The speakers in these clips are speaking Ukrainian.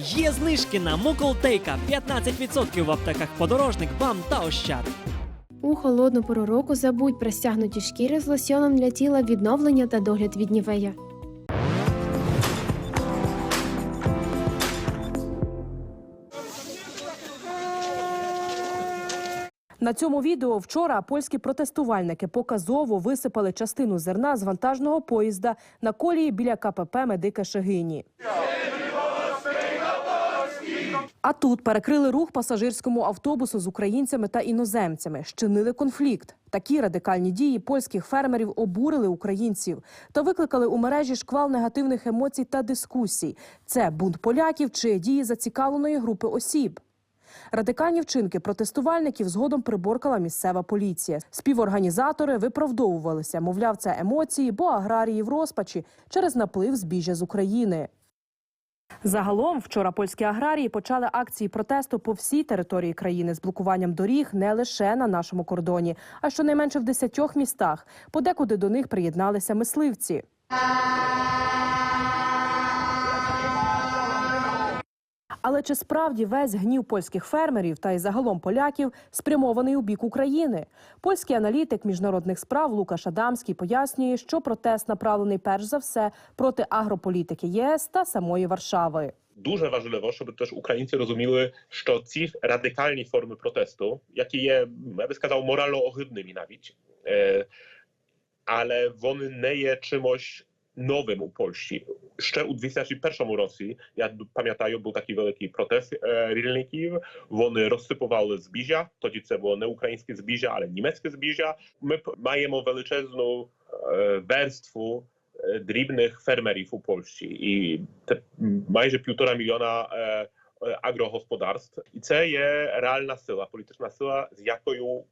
Є знижки на Муколтейка 15% в аптеках подорожник, бам та ощад. У холодну пору року забудь про стягнуті шкіри з лосьоном для тіла відновлення та догляд від нівея. На цьому відео вчора польські протестувальники показово висипали частину зерна з вантажного поїзда на колії біля КПП Медика Шегині. А тут перекрили рух пасажирському автобусу з українцями та іноземцями, щинили конфлікт. Такі радикальні дії польських фермерів обурили українців та викликали у мережі шквал негативних емоцій та дискусій. Це бунт поляків чи дії зацікавленої групи осіб. Радикальні вчинки протестувальників згодом приборкала місцева поліція. Співорганізатори виправдовувалися, мовляв, це емоції, бо аграрії в розпачі через наплив збіжжя з України. Загалом вчора польські аграрії почали акції протесту по всій території країни з блокуванням доріг не лише на нашому кордоні, а щонайменше в десятьох містах. Подекуди до них приєдналися мисливці. Але чи справді весь гнів польських фермерів та й загалом поляків спрямований у бік України? Польський аналітик міжнародних справ Лукаш Адамський пояснює, що протест направлений перш за все проти агрополітики єС та самої Варшави. дуже важливо, щоб теж українці розуміли, що ці радикальні форми протесту, які є, я би сказав, moralno ohydnymi навіть, е, але вони не є чимось новим у Польщі. Ще у 2001 році, я пам'ятаю, був такий великий протест е, рільників. Вони розсипували збіжжя. Тоді це було не українське збіжжя, але німецьке збіжжя. Ми п- маємо величезну е, верству е, дрібних фермерів у Польщі і te майже півтора мільйона е, е, агрогосподарств. І це є реальна сила, політична сила, з якою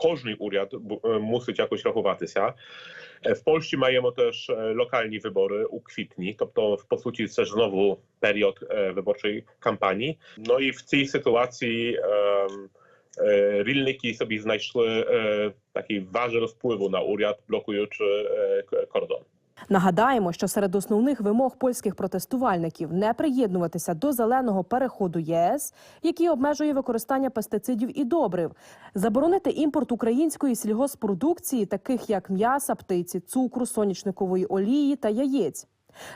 кожний уряд бу- е, мусить якось рахуватися. Е, В Польщі маємо też e, lokalne wybory u kwitni, тобто по суті це ж знову період е, виборчої кампанії. Ну і в цій ситуації ем, е, рільники собі знайшли е, такий важель впливу Нагадаємо, що серед основних вимог польських протестувальників не приєднуватися до зеленого переходу ЄС, який обмежує використання пестицидів і добрив, заборонити імпорт української сільгоспродукції, таких як м'яса, птиці, цукру, сонячникової олії та яєць.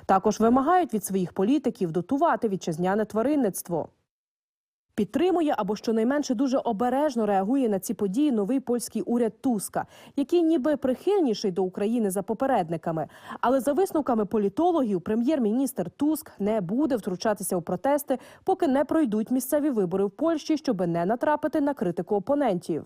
Також вимагають від своїх політиків дотувати вітчизняне тваринництво. Підтримує або щонайменше дуже обережно реагує на ці події новий польський уряд Туска, який ніби прихильніший до України за попередниками. Але за висновками політологів, прем'єр-міністр Туск не буде втручатися у протести, поки не пройдуть місцеві вибори в Польщі, щоби не натрапити на критику опонентів.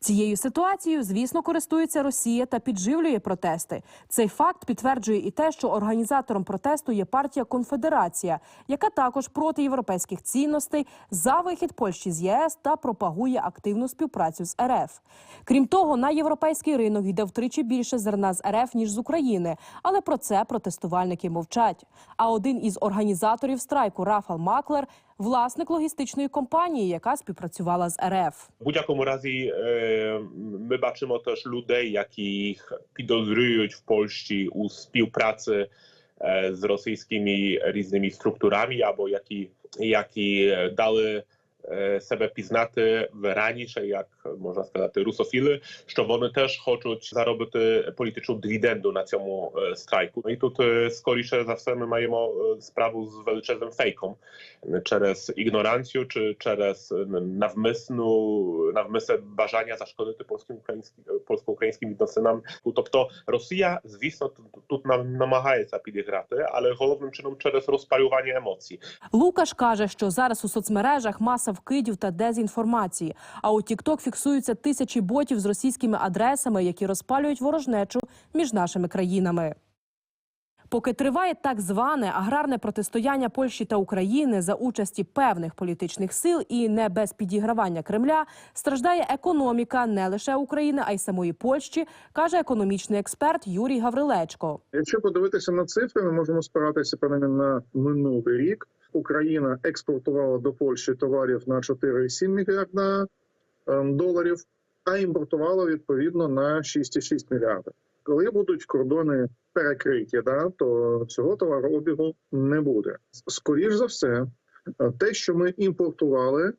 Цією ситуацією, звісно, користується Росія та підживлює протести. Цей факт підтверджує і те, що організатором протесту є партія Конфедерація, яка також проти європейських цінностей за вихід Польщі з ЄС та пропагує активну співпрацю з РФ. Крім того, на європейський ринок йде втричі більше зерна з РФ ніж з України, але про це протестувальники мовчать. А один із організаторів страйку Рафал Маклер власник логістичної компанії, яка співпрацювала з РФ. W будь-якому разі е, ми бачимо теж людей, яких підозрюють в Польщі у співпраці е, з російськими різними структурами, або які, які дали себе пізнати в раніше, як можна сказати, русофіли, що вони теж хочуть заробити політичну дивіденду на цьому е, страйку. No i тут е, скоріше за все ми маємо е, справу з величезним фейком через ігнораncję czy через е, навмисну навмисне бажання зашкодити польським українським польсько-українським відносинам. Тобто Росія, звісно, тут, тут нам намагається підіграти, але головним чином через розпалювання емоцій. Лукаш каже, що зараз у соцмережах маса вкидів та дезінформації. А у TikTok фіксуються тисячі ботів з російськими адресами, які розпалюють ворожнечу між нашими країнами. Поки триває так зване аграрне протистояння Польщі та України за участі певних політичних сил і не без підігравання Кремля, страждає економіка не лише України, а й самої Польщі, каже економічний експерт Юрій Гаврилечко. Якщо подивитися на цифри, ми можемо спиратися принаймні на минулий рік. Україна експортувала до Польщі товарів на 4,7 мільярда ем, доларів, а імпортувала відповідно на 6,6 мільярда. Коли будуть кордони перекриті, да, то цього товарообігу не буде. Скоріш за все, те, що ми імпортували,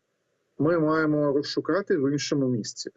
ми маємо розшукати в іншому місці.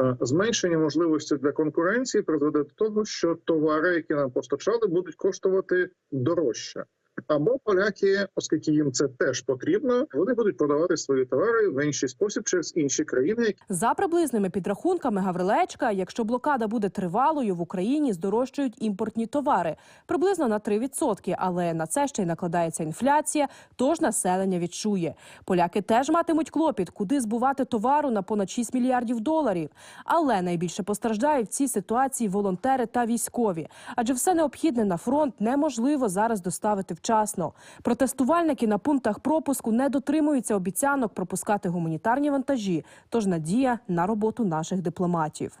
Е, Зменшення можливості для конкуренції призведе до того, що товари, які нам постачали, будуть коштувати дорожче. Або поляки, оскільки їм це теж потрібно, вони будуть продавати свої товари в інший спосіб через інші країни, За приблизними підрахунками Гаврилечка, якщо блокада буде тривалою, в Україні здорожчають імпортні товари приблизно на 3%, але на це ще й накладається інфляція, тож населення відчує. Поляки теж матимуть клопіт, куди збувати товару на понад 6 мільярдів доларів. Але найбільше постраждають в цій ситуації волонтери та військові, адже все необхідне на фронт неможливо зараз доставити вчасно. Протестувальники на пунктах пропуску не дотримуються обіцянок пропускати гуманітарні вантажі. Тож надія на роботу наших дипломатів.